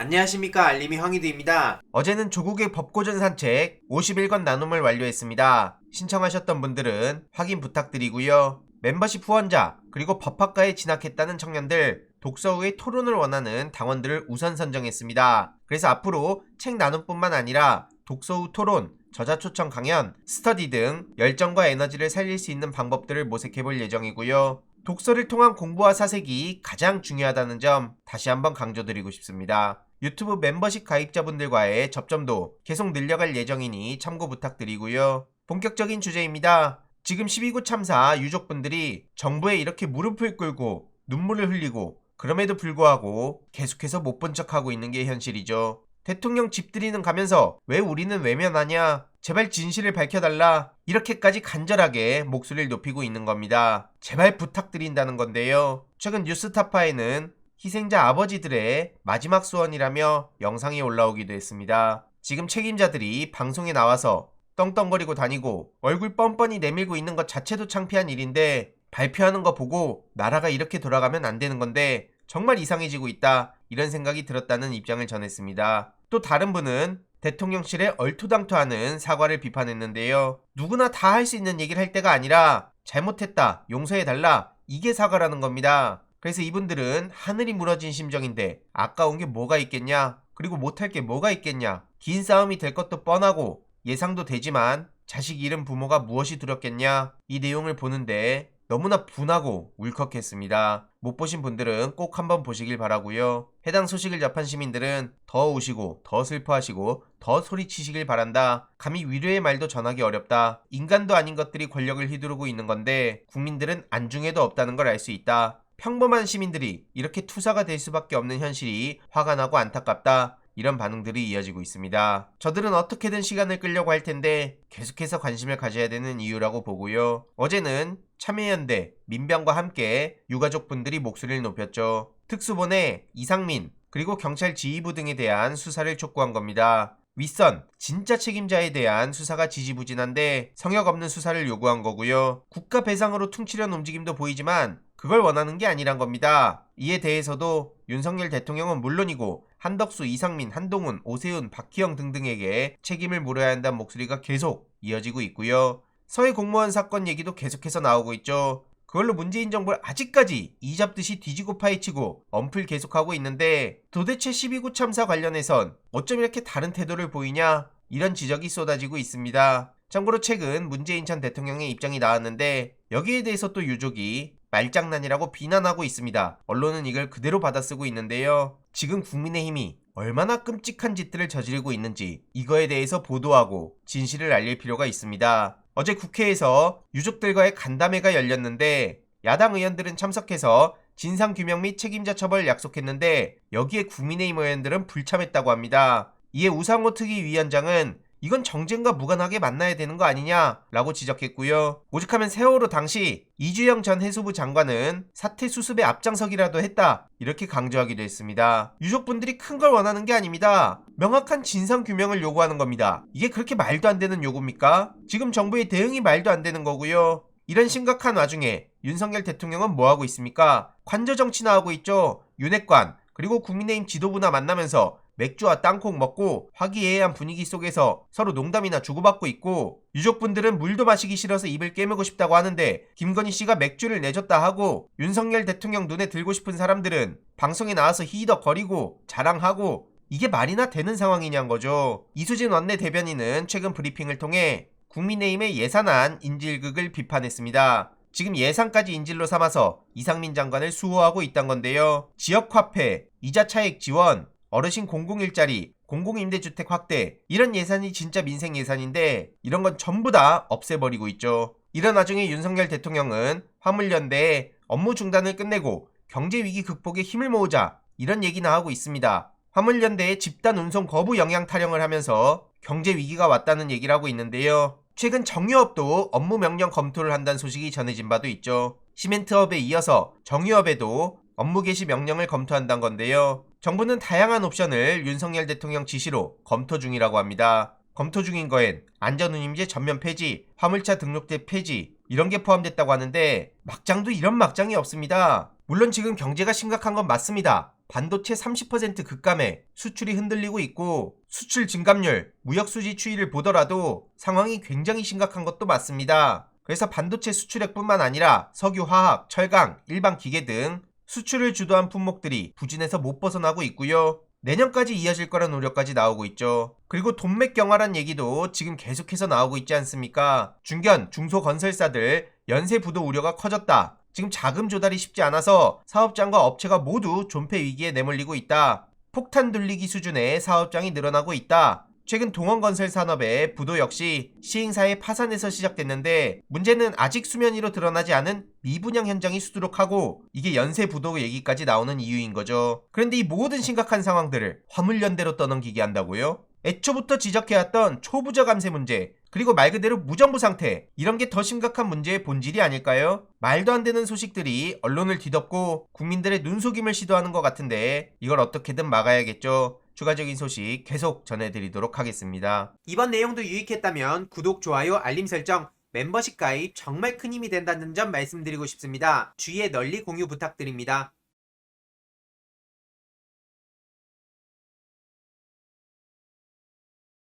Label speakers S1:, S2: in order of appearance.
S1: 안녕하십니까 알림이 황희두입니다. 어제는 조국의 법고전 산책 51권 나눔을 완료했습니다. 신청하셨던 분들은 확인 부탁드리고요. 멤버십 후원자 그리고 법학과에 진학했다는 청년들 독서 후에 토론을 원하는 당원들을 우선 선정했습니다. 그래서 앞으로 책 나눔뿐만 아니라 독서 후 토론, 저자 초청 강연, 스터디 등 열정과 에너지를 살릴 수 있는 방법들을 모색해 볼 예정이고요. 독서를 통한 공부와 사색이 가장 중요하다는 점 다시 한번 강조드리고 싶습니다. 유튜브 멤버십 가입자분들과의 접점도 계속 늘려갈 예정이니 참고 부탁드리고요. 본격적인 주제입니다. 지금 12구 참사 유족분들이 정부에 이렇게 무릎을 꿇고 눈물을 흘리고 그럼에도 불구하고 계속해서 못 본 척하고 있는 게 현실이죠. 대통령 집들이는 가면서 왜 우리는 외면하냐? 제발 진실을 밝혀달라. 이렇게까지 간절하게 목소리를 높이고 있는 겁니다. 제발 부탁드린다는 건데요. 최근 뉴스타파에는 희생자 아버지들의 마지막 소원이라며 영상이 올라오기도 했습니다. 지금 책임자들이 방송에 나와서 떵떵거리고 다니고 얼굴 뻔뻔히 내밀고 있는 것 자체도 창피한 일인데 발표하는 거 보고 나라가 이렇게 돌아가면 안 되는 건데 정말 이상해지고 있다 이런 생각이 들었다는 입장을 전했습니다. 또 다른 분은 대통령실에 얼토당토하는 사과를 비판했는데요. 누구나 다 할 수 있는 얘기를 할 때가 아니라 잘못했다 용서해달라 이게 사과라는 겁니다. 그래서 이분들은 하늘이 무너진 심정인데 아까운 게 뭐가 있겠냐 그리고 못할 게 뭐가 있겠냐 긴 싸움이 될 것도 뻔하고 예상도 되지만 자식 잃은 부모가 무엇이 두렵겠냐 이 내용을 보는데 너무나 분하고 울컥했습니다. 못 보신 분들은 꼭 한번 보시길 바라고요. 해당 소식을 접한 시민들은 더 우시고 더 슬퍼하시고 더 소리치시길 바란다. 감히 위로의 말도 전하기 어렵다. 인간도 아닌 것들이 권력을 휘두르고 있는 건데 국민들은 안중에도 없다는 걸 알 수 있다. 평범한 시민들이 이렇게 투사가 될 수밖에 없는 현실이 화가 나고 안타깝다. 이런 반응들이 이어지고 있습니다. 저들은 어떻게든 시간을 끌려고 할 텐데 계속해서 관심을 가져야 되는 이유라고 보고요. 어제는 참여연대, 민병과 함께 유가족분들이 목소리를 높였죠. 특수본의 이상민, 그리고 경찰 지휘부 등에 대한 수사를 촉구한 겁니다. 윗선, 진짜 책임자에 대한 수사가 지지부진한데 성역 없는 수사를 요구한 거고요. 국가 배상으로 퉁치려는 움직임도 보이지만 그걸 원하는 게 아니란 겁니다. 이에 대해서도 윤석열 대통령은 물론이고 한덕수, 이상민, 한동훈, 오세훈, 박희영 등등에게 책임을 물어야 한다는 목소리가 계속 이어지고 있고요. 서해 공무원 사건 얘기도 계속해서 나오고 있죠. 그걸로 문재인 정부를 아직까지 이잡듯이 뒤지고 파헤치고 엄풀 계속하고 있는데 도대체 12구 참사 관련해선 어쩜 이렇게 다른 태도를 보이냐 이런 지적이 쏟아지고 있습니다. 참고로 최근 문재인 전 대통령의 입장이 나왔는데 여기에 대해서 또 유족이 말장난이라고 비난하고 있습니다. 언론은 이걸 그대로 받아쓰고 있는데요. 지금 국민의힘이 얼마나 끔찍한 짓들을 저지르고 있는지 이거에 대해서 보도하고 진실을 알릴 필요가 있습니다. 어제 국회에서 유족들과의 간담회가 열렸는데 야당 의원들은 참석해서 진상규명 및 책임자 처벌 약속했는데 여기에 국민의힘 의원들은 불참했다고 합니다. 이에 우상호 특위 위원장은 이건 정쟁과 무관하게 만나야 되는 거 아니냐라고 지적했고요. 오죽하면 세월호 당시 이주영 전 해수부 장관은 사태 수습에 앞장서기라도 했다 이렇게 강조하기도 했습니다. 유족분들이 큰 걸 원하는 게 아닙니다. 명확한 진상 규명을 요구하는 겁니다. 이게 그렇게 말도 안 되는 요구입니까? 지금 정부의 대응이 말도 안 되는 거고요. 이런 심각한 와중에 윤석열 대통령은 뭐 하고 있습니까? 관저 정치나 하고 있죠. 윤핵관 그리고 국민의힘 지도부나 만나면서 맥주와 땅콩 먹고 화기애애한 분위기 속에서 서로 농담이나 주고받고 있고 유족분들은 물도 마시기 싫어서 입을 깨물고 싶다고 하는데 김건희 씨가 맥주를 내줬다 하고 윤석열 대통령 눈에 들고 싶은 사람들은 방송에 나와서 히덕거리고 자랑하고 이게 말이나 되는 상황이냐는 거죠. 이수진 원내 대변인은 최근 브리핑을 통해 국민의힘의 예산안 인질극을 비판했습니다. 지금 예산까지 인질로 삼아서 이상민 장관을 수호하고 있단 건데요. 지역화폐, 이자 차익 지원, 어르신 공공 일자리, 공공 임대주택 확대 이런 예산이 진짜 민생 예산인데 이런 건 전부 다 없애버리고 있죠. 이런 와중에 윤석열 대통령은 화물연대에 업무 중단을 끝내고 경제 위기 극복에 힘을 모으자 이런 얘기나 하고 있습니다. 화물연대의 집단 운송 거부 영향 타령을 하면서 경제 위기가 왔다는 얘기를 하고 있는데요. 최근 정유업도 업무 명령 검토를 한다는 소식이 전해진 바도 있죠. 시멘트업에 이어서 정유업에도 업무 개시 명령을 검토한다는 건데요. 정부는 다양한 옵션을 윤석열 대통령 지시로 검토 중이라고 합니다. 검토 중인 거엔 안전운임제 전면 폐지, 화물차 등록제 폐지 이런 게 포함됐다고 하는데 막장도 이런 막장이 없습니다. 물론 지금 경제가 심각한 건 맞습니다. 반도체 30% 급감에 수출이 흔들리고 있고 수출 증감률, 무역 수지 추이를 보더라도 상황이 굉장히 심각한 것도 맞습니다. 그래서 반도체 수출액뿐만 아니라 석유, 화학, 철강, 일반 기계 등 수출을 주도한 품목들이 부진에서 못 벗어나고 있고요. 내년까지 이어질 거란 우려까지 나오고 있죠. 그리고 돈맥 경화란 얘기도 지금 계속해서 나오고 있지 않습니까? 중견, 중소건설사들 연쇄 부도 우려가 커졌다. 지금 자금 조달이 쉽지 않아서 사업장과 업체가 모두 존폐 위기에 내몰리고 있다. 폭탄 돌리기 수준의 사업장이 늘어나고 있다. 최근 동원건설 산업의 부도 역시 시행사의 파산에서 시작됐는데 문제는 아직 수면 위로 드러나지 않은 미분양 현장이 수두룩하고 이게 연쇄 부도 얘기까지 나오는 이유인 거죠. 그런데 이 모든 심각한 상황들을 화물연대로 떠넘기게 한다고요? 애초부터 지적해왔던 초부저 감세 문제 그리고 말 그대로 무정부 상태 이런 게 더 심각한 문제의 본질이 아닐까요? 말도 안 되는 소식들이 언론을 뒤덮고 국민들의 눈속임을 시도하는 것 같은데 이걸 어떻게든 막아야겠죠. 추가적인 소식 계속 전해드리도록 하겠습니다. 이번 내용도 유익했다면 구독, 좋아요, 알림 설정, 멤버십 가입 정말 큰 힘이 된다는 점 말씀드리고 싶습니다. 주위에 널리 공유 부탁드립니다.